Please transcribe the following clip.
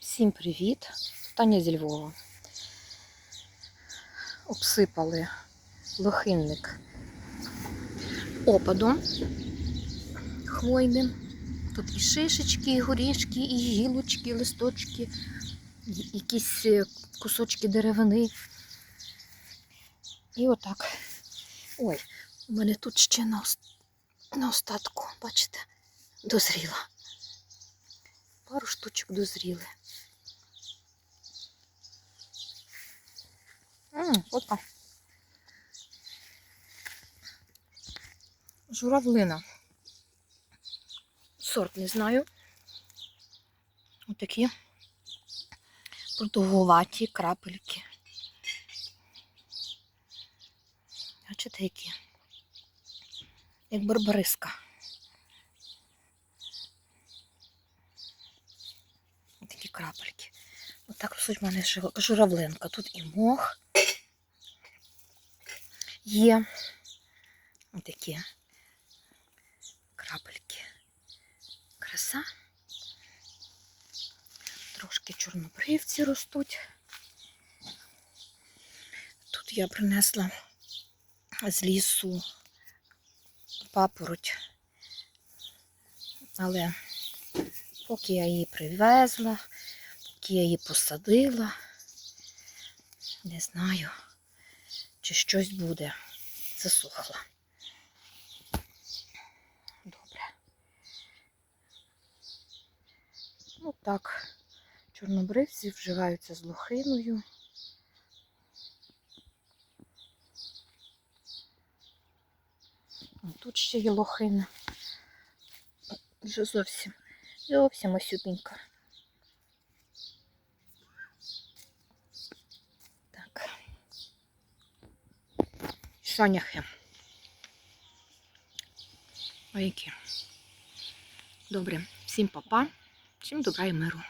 Всім привіт! Таня зі Львова. Обсипали лохинник опадом хвойним. Тут і шишечки, і горішки, і гілочки, і листочки, і якісь е, кусочки деревини. І отак. Ой, у мене тут ще на, остатку, бачите, дозріла. Пару штучок дозріли. Отка. Журавлина. Сорт не знаю. Отакі продовгуваті крапельки. Бачите, які? Як барбариска. Крапельки. Отак ростуть в мене журавлинка. Тут і мох є. Отакі крапельки. Краса. Трошки чорнобривці ростуть. Тут я принесла з лісу папороть. Але поки я її привезла, поки я її посадила, не знаю, чи щось буде. Засохла. Добре. Ну так, чорнобривці вживаються з лохиною. Тут ще є лохина. Вже зовсім, зовсім осюпенько. Так. Соняхи. Ой, які. Добре, всім папа, всім добра і миру.